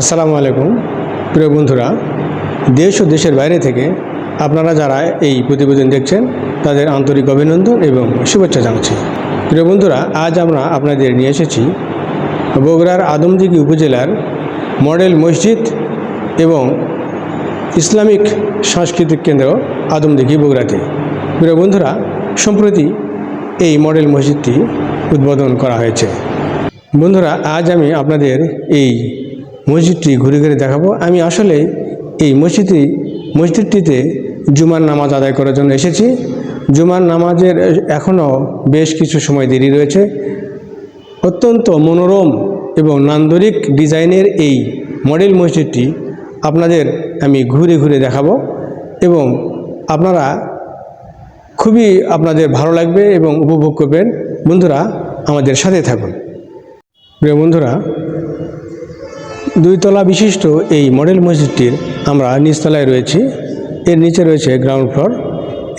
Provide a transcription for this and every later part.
আসসালামু আলাইকুম, প্রিয় বন্ধুরা। দেশ ও দেশের বাইরে থেকে আপনারা যারা এই প্রতিবেদন দেখছেন, তাদের আন্তরিক অভিনন্দন এবং শুভেচ্ছা জানাচ্ছি। প্রিয় বন্ধুরা, আজ আমরা আপনাদের নিয়ে এসেছি বগুড়ার আদমদিঘি উপজেলার মডেল মসজিদ এবং ইসলামিক সাংস্কৃতিক কেন্দ্র আদমদিঘি বগুড়াতে। প্রিয় বন্ধুরা, সম্প্রতি এই মডেল মসজিদটি উদ্বোধন করা হয়েছে। বন্ধুরা, আজ আমি আপনাদের এই মসজিদটি ঘুরে ঘুরে দেখাবো। আমি আসলে এই মসজিদটি মসজিদটিতে জুমার নামাজ আদায় করার জন্য এসেছি। জুমার নামাজের এখনও বেশ কিছু সময় দেরি রয়েছে। অত্যন্ত মনোরম এবং নান্দরিক ডিজাইনের এই মডেল মসজিদটি আপনাদের আমি ঘুরে ঘুরে দেখাবো এবং আপনারা খুবই আপনাদের ভালো লাগবে এবং উপভোগ করবেন। বন্ধুরা, আমাদের সাথে থাকুন। প্রিয় বন্ধুরা দুইতলা বিশিষ্ট এই মডেল মসজিদটির আমরা নিচতলায় রয়েছি। এর নিচে রয়েছে গ্রাউন্ড ফ্লোর,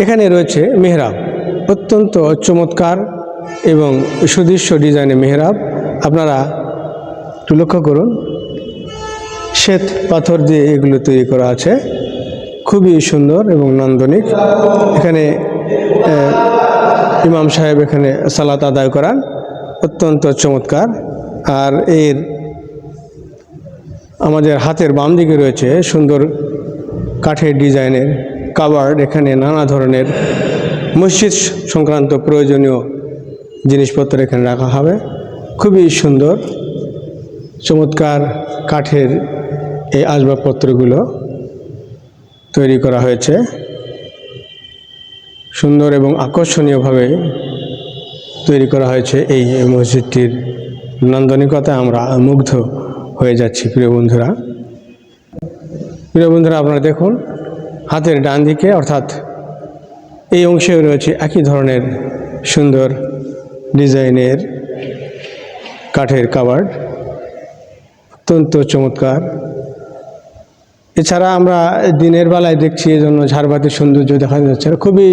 এখানে রয়েছে মেহরাব। অত্যন্ত চমৎকার এবং সুদৃশ্য ডিজাইনের মেহরাব। আপনারা একটু লক্ষ্য করুন, শ্বেত পাথর দিয়ে এগুলো তৈরি করা আছে। খুবই সুন্দর এবং নান্দনিক। এখানে ইমাম সাহেব এখানে সালাত আদায় করান। অত্যন্ত চমৎকার। আর এর আমাদের হাতের বাম দিকে রয়েছে সুন্দর কাঠের ডিজাইনের কাবার্ড। এখানে নানা ধরনের মসজিদ সংক্রান্ত প্রয়োজনীয় জিনিসপত্র এখানে রাখা হবে। খুবই সুন্দর, চমৎকার কাঠের এই আসবাবপত্রগুলো তৈরি করা হয়েছে। সুন্দর এবং আকর্ষণীয়ভাবে তৈরি করা হয়েছে এই মসজিদটির। নান্দনিকতা আমরা মুগ্ধ। হয়ে যাচ্ছি, প্রিয় বন্ধুরা। প্রিয় বন্ধুরা, আপনারা দেখুন, হাতের ডান দিকে, অর্থাৎ এই অংশে রয়েছে একই ধরনের সুন্দর ডিজাইনের কাঠের কাবার্ড। অত্যন্ত চমৎকার। এছাড়া আমরা দিনের বেলায় দেখছি এই জন্য ঝাড়বাতির সৌন্দর্য দেখা যাচ্ছে খুবই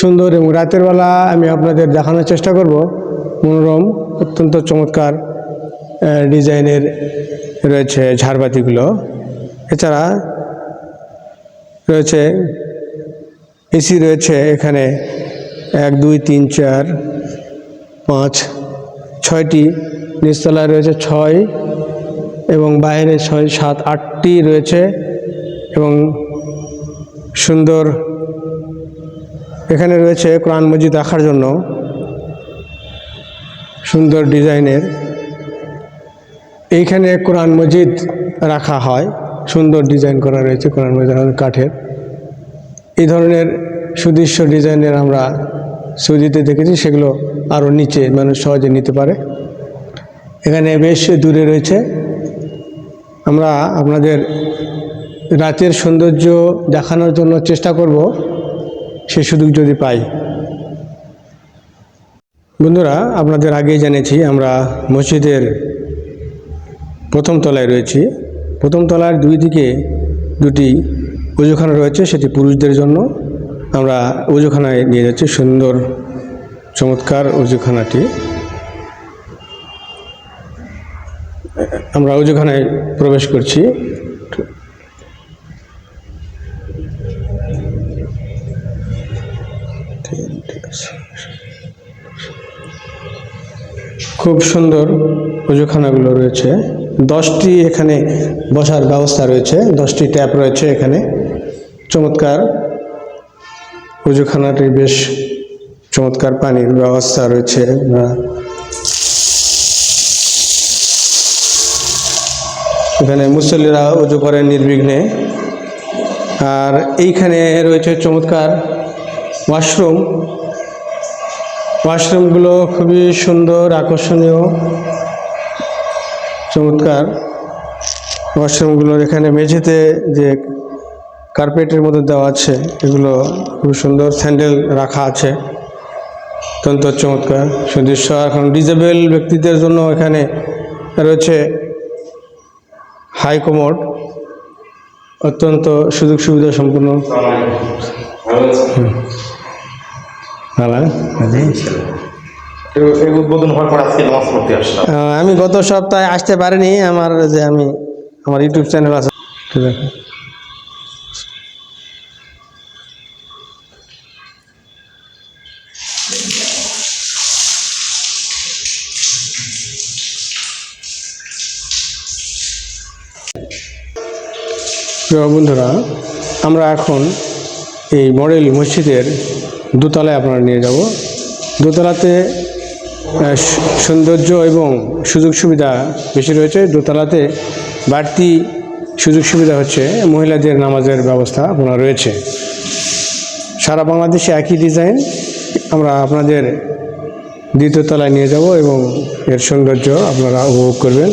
সুন্দর এবং রাতের বেলা আমি আপনাদের দেখানোর চেষ্টা করব। মনোরম, অত্যন্ত চমৎকার ডিজাইনের রয়েছে ঝাড়বাতিগুলো। এছাড়া রয়েছে এসি রয়েছে এখানে। এক, দুই, তিন, চার, পাঁচ, ছয়টি নিচতলায় রয়েছে ছয় এবং বাইরে ছয়, সাত, আটটি রয়েছে এবং সুন্দর এখানে রয়েছে কোরআন মসজিদ রাখার জন্য সুন্দর ডিজাইনের এইখানে কোরআন মসজিদ রাখা হয়। সুন্দর ডিজাইন করা রয়েছে কোরআন মসজিদ কাঠের। এই ধরনের সুদৃশ্য ডিজাইনের আমরা সৌদিতে দেখেছি, সেগুলো আরও নিচে মানুষ সহজে নিতে পারে। এখানে বেশ দূরে রয়েছে। আমরা আপনাদের রাতের সৌন্দর্য দেখানোর জন্য চেষ্টা করব, সে সুযোগ যদি পাই। বন্ধুরা, আপনাদের আগেই জেনেছি আমরা মসজিদের প্রথম তলায় রয়েছি। প্রথম তলার দুই দিকে দুটি উজুখানা রয়েছে, সেটি পুরুষদের জন্য। আমরা উজুখানায় নিয়ে যাচ্ছি সুন্দর, চমৎকার উজুখানাটি আমরা উজুখানায় প্রবেশ করছি। খুব সুন্দর উজুখানাগুলো রয়েছে। দশটি এখানে বসার ব্যবস্থা রয়েছে, দশটি ট্যাপ রয়েছে এখানে। চমৎকার উজুখানাটি বেশ চমৎকার পানির ব্যবস্থা রয়েছে। এখানে মুসল্লিরা উজু করেন নির্বিঘ্নে। আর এইখানে রয়েছে চমৎকার ওয়াশরুম। ওয়াশরুমগুলো খুবই সুন্দর, আকর্ষণীয়। চমৎকার। ওয়াশরুমগুলোর এখানে মেঝেতে যে কার্পেটের মধ্যে দেওয়া আছে এগুলো খুব সুন্দর স্যান্ডেল রাখা আছে। অত্যন্ত চমৎকার সুদৃশ্য। এখন ডিজেবল ব্যক্তিদের জন্য এখানে রয়েছে হাই কমোড। অত্যন্ত সুযোগ সুবিধা সম্পূর্ণ ভালো আমি গত সপ্তাহে আসতে পারিনি, আমার যে আমি, আমার ইউটিউব চ্যানেল আছে। প্রিয় বন্ধুরা, আমরা এখন এই মডেল মসজিদের দোতলায় আপনারা নিয়ে যাব। দোতলাতে সৌন্দর্য এবং সুযোগ সুবিধা বেশি রয়েছে। দোতলাতে বাড়তি সুযোগ সুবিধা হচ্ছে, মহিলাদের নামাজের ব্যবস্থা আপনার রয়েছে। সারা বাংলাদেশে একই ডিজাইন আমরা আপনাদের দ্বিতীয় তলায় নিয়ে যাব এবং এর সৌন্দর্য আপনারা উপভোগ করবেন।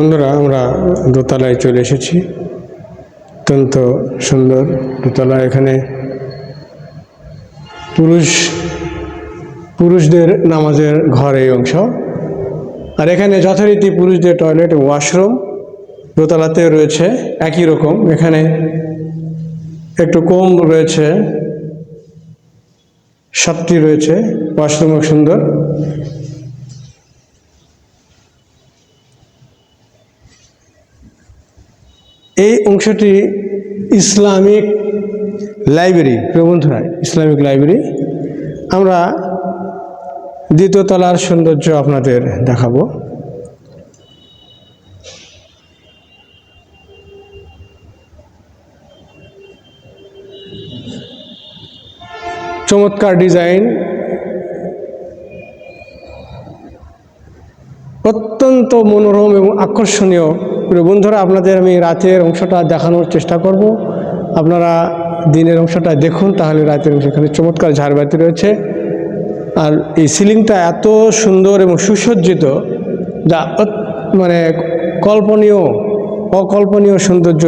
বন্ধুরা, আমরা দোতলায় চলে এসেছি। অত্যন্ত সুন্দর দোতলা। এখানে পুরুষ, পুরুষদের নামাজের ঘর এই অংশ। আর এখানে যথারীতি পুরুষদের টয়লেট ওয়াশরুম দোতলাতে রয়েছে, একই রকম। এখানে একটু কম রয়েছে, সাতটি রয়েছে ওয়াশরুমও সুন্দর। এই অংশটি ইসলামিক লাইব্রেরি প্রিয় ইসলামিক লাইব্রেরি। আমরা দ্বিতীয় তলার সৌন্দর্য আপনাদের দেখাবো। চমৎকার ডিজাইন। অত্যন্ত মনোরম এবং আকর্ষণীয় প্রিয় বন্ধুরা, আপনাদের আমি রাতের অংশটা দেখানোর চেষ্টা করব। আপনারা দিনের অংশটা দেখুন, তাহলে রাতের অংশ এখানে চমৎকার ঝাড়বাতি রয়েছে। আর এই সিলিংটা এত সুন্দর এবং সুসজ্জিত যা মানে কল্পনীয়, অকল্পনীয় সৌন্দর্য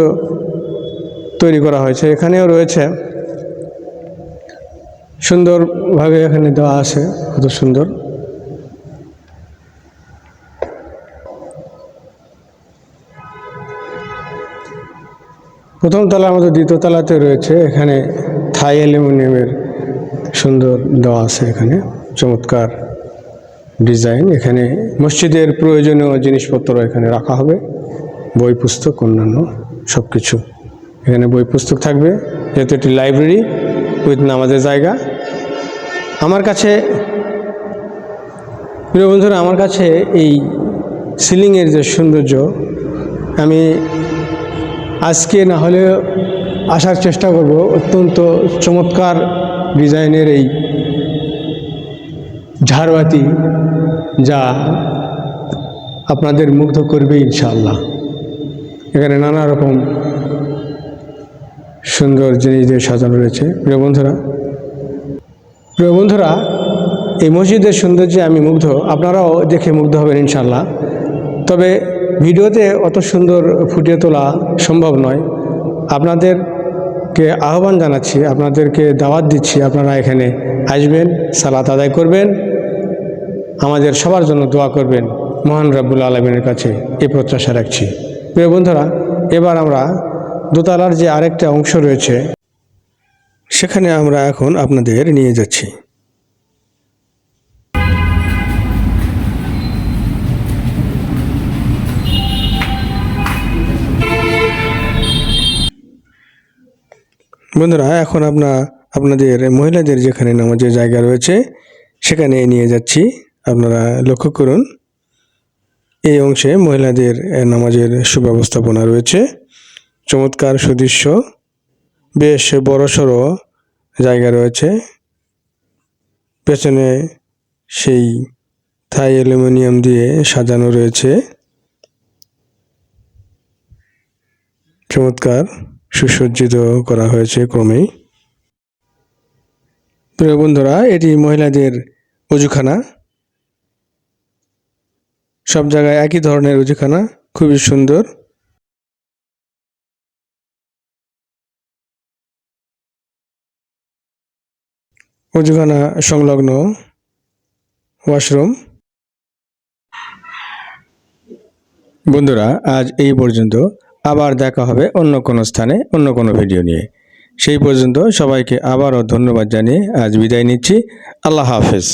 তৈরি করা হয়েছে। এখানেও রয়েছে। সুন্দরভাবে এখানে দেওয়া আছে, কত সুন্দর। প্রথম তলার মধ্যে দ্বিতীয় তলাতে রয়েছে, এখানে থাই অ্যালুমিনিয়ামের সুন্দর দেওয়া আছে এখানে, চমৎকার ডিজাইন। এখানে মসজিদের প্রয়োজনীয় জিনিসপত্র এখানে রাখা হবে, বই পুস্তক, অন্যান্য সব কিছু এখানে বই পুস্তক থাকবে, যেহেতু একটি লাইব্রেরি উইথ নামাজের জায়গা। আমার কাছে, প্রিয় বন্ধুরা, আমার কাছে এই সিলিংয়ের যে সৌন্দর্য, আমি আজকে না হলে আসার চেষ্টা করব অত্যন্ত চমৎকার ডিজাইনের এই ঝাড়বাতি যা আপনাদের মুগ্ধ করবে ইনশাআল্লাহ। এখানে নানা রকম সুন্দর জিনিস দিয়ে সাজানো রয়েছে। প্রিয় বন্ধুরা প্রিয় বন্ধুরা, এই মসজিদের সৌন্দর্যে আমি মুগ্ধ। আপনারাও দেখে মুগ্ধ হবেন ইনশাল্লাহ তবে ভিডিওতে অত সুন্দর ফুটিয়ে তোলা সম্ভব নয়। আপনাদেরকে আহ্বান জানাচ্ছি, আপনাদেরকে দাওয়াত দিচ্ছি, আপনারা এখানে আসবেন, সালাত আদায় করবেন, আমাদের সবার জন্য দোয়া করবেন। মহান রাব্বুল আলমিনের কাছে এই প্রত্যাশা রাখছি। প্রিয় বন্ধুরা, এবার আমরা দোতলার যে আরেকটা অংশ রয়েছে, সেখানে আমরা এখন আপনাদের নিয়ে যাচ্ছি। বন্ধুরা, এখন আপনার আপনাদের মহিলাদের যেখানে নামাজের জায়গা রয়েছে, সেখানে নিয়ে যাচ্ছি। আপনারা লক্ষ্য করুন, এই অংশে মহিলাদের নামাজের সুব্যবস্থাপনা রয়েছে। চমৎকার সুদৃশ্য, বেশ বড়সড় জায়গা রয়েছে। পেছনে সেই থাই অ্যালুমিনিয়াম দিয়ে সাজানো রয়েছে। চমৎকার। সুসজ্জিত করা হয়েছে ক্রমেই। প্রিয় বন্ধুরা, এটি মহিলাদের অজুখানা। সব জায়গায় একই ধরনের অজুখানা, খুবই সুন্দর। অজুখানা সংলগ্ন ওয়াশরুম। বন্ধুরা, আজ এই পর্যন্ত। আবার দেখা হবে অন্য কোনো স্থানে, অন্য কোনো ভিডিও নিয়ে। সেই পর্যন্ত সবাইকে আবারও ধন্যবাদ জানিয়ে আজ বিদায় নিচ্ছি। আল্লাহ হাফেজ।